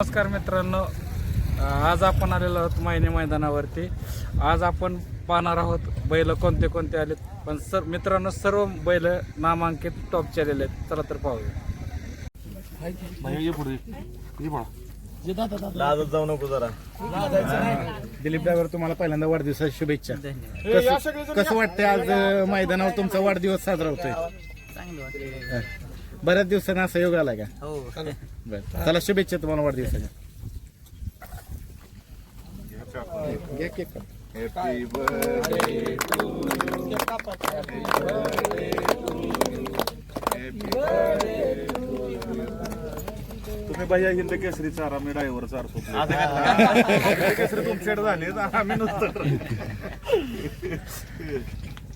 नमस्कार मित्रांनो. आज आपण आलेलो आहोत मायने मैदानावरती. आज आपण पाहणार आहोत बैल कोणते कोणते आलेत. पण सर मित्रांनो सर्व बैल नामांकित टॉपचे आलेले आहेत. चला तर पाहूया. लाजत जाऊ नको जरा. दिलीप ड्रायव्हर तुम्हाला पहिल्यांदा वाढदिवसाच्या शुभेच्छा. कसं कसं वाटतंय आज अं, मैदानावर तुमचा वाढदिवस साजरा होतोय? हा. बऱ्याच दिवसांनी असा योग आलाय का? बरं. चला शुभेच्छा तुम्हाला वाढदिवसाच्या. घ्या केक काप. तुम्ही भैया हिंद केसरी चारा मी ड्रायव्हर चारतो हिंद केसरी तुमच्याकडे झाले आम्ही नुसतं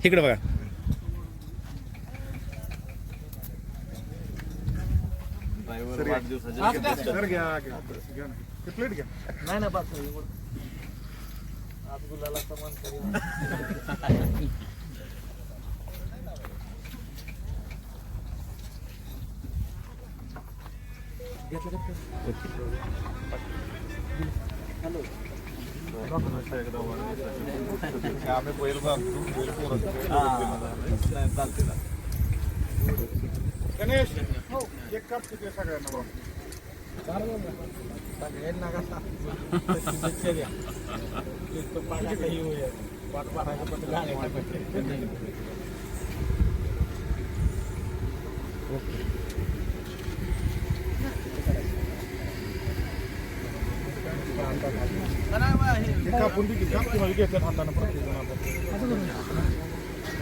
इकडे बघा. ड्रायव्हर वाढदिवसाच्या घ्या घ्या. घ्या ना. ते प्लेट घ्या. आम्ही बैल बांधतो बैल पोरं. चालते गणेश एक कप तिथे सगळ्यांना. हे.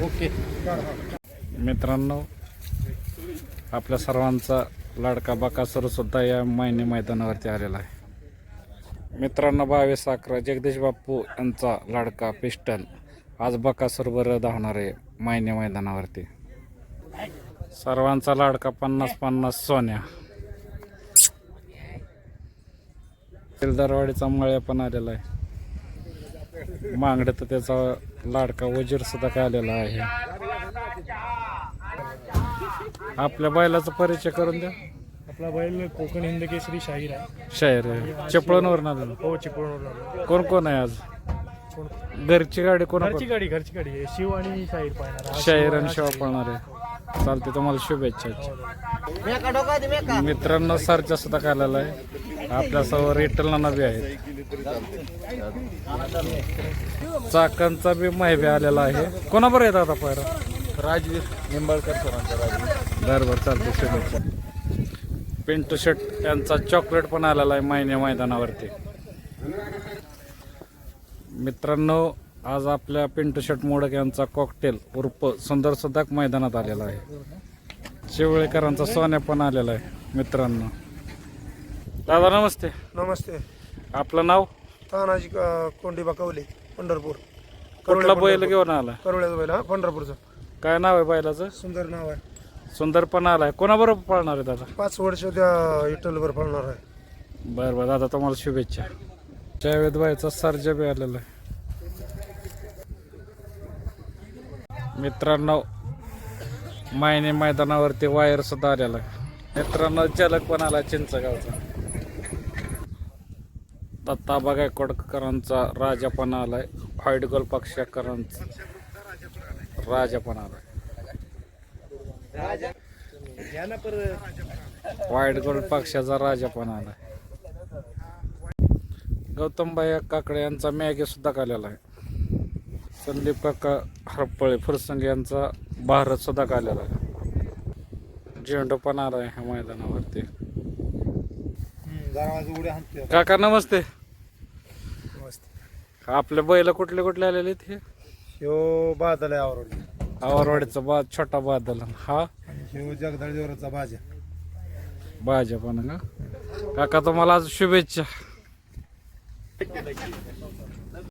ओके हा. मित्रांनो आपल्या सर्वांचा लाडका बकासरूसुद्धा या मायने मैदानावरती आलेला आहे. मित्रांनो बावीस अकरा जगदीश बाप्पू यांचा लाडका पिस्टन. आज बकासरवर धावणार आहे मायने मैदानावरती. सर्वांचा लाडका पन्नास पन्नास सोन्या. दरवाडीचा मळ्या पण आलेला आहे. मांगडे तर त्याचा लाडका वजीर सुद्धा काय आलेला आहे. आपल्या बैलाचा परिचय करून द्या. आपला बैल कोकण हिंद केसरी शाहीर आहे. शायर चिपळूणवर आलेलो. हो चिपळूण कोण कोण आहे आज? घरची गाडी कोण घरची गाडी घरची गाडी. आहे शिव आणि शाहीर पाहणार शायर शिव आणि शिवा पळणार आहे. चालते तुम्हाला शुभेच्छा मित्रांनो सरच्या सुद्धा काढलेला आहे. आपल्या सर्व रिटल नाना बी आहेत. चाकांचा बी माहिती आलेला आहे. कोणाबरोबर येत आता पायरा? राजवीर निंबाळकर सरांचा राजवीर. बरं बरं चालते शुभेच्छा पिंटू शर्ट यांचा चॉकलेट पण आलेला आहे महिन्या मैदानावरती. मित्रांनो आज आपल्या पिंटू शर्ट मोडक यांचा कॉकटेल उर्फ सुंदर सुद्धा मैदानात आलेला आहे. शिवळेकरांचा सोन्या पण आलेला आहे मित्रांनो. दादा नमस्ते. नमस्ते. आपलं नाव? तानाजी कोंडीबा कवले पंढरपूर. कुठला बैल घेऊन आला? करुळ्याचा बैल हा पंढरपूरचा. काय नाव आहे बैलाचं? सुंदर नाव आहे. सुंदर पण आलाय. कोणाबरोबर पळणार आहे दादा? पाच वर्ष त्या विठ्ठलवर पळणार आहे. बरं बरं. दादा तुम्हाला शुभेच्छा. जावेद बाईचा सर्जा बी आलेला आहे. मित्रांनो मायने मैदानावरती वायर सुद्धा आलेला आहे. मित्रांनो चालक पण आला चिंचगावचा. दत्ता गायकवाडकरांचा राजा पण आलाय. व्हाईट गोल पक्षाकरांचा राजा पण आलाय. व्हाईट गोल्ड पक्षाचा राजा पण आलाय गौतमबाई काकडे यांचा मॅगी सुद्धा काढलेला आहे. संदीप काका हरपळे फुरसंग यांचा भारत सुद्धा काढलेला आहे. झेंडू पण आला आहे ह्या मैदानावरती. काका नमस्ते. आपले बैल कुठले कुठले आलेले हे? शिव बादल आहे आवरवली आवरवाडीचा बाद छोटा बादल. हा? शिव जगदळदेवराचा बाजा भाज्या. पण का काका तुम्हाला आज शुभेच्छा.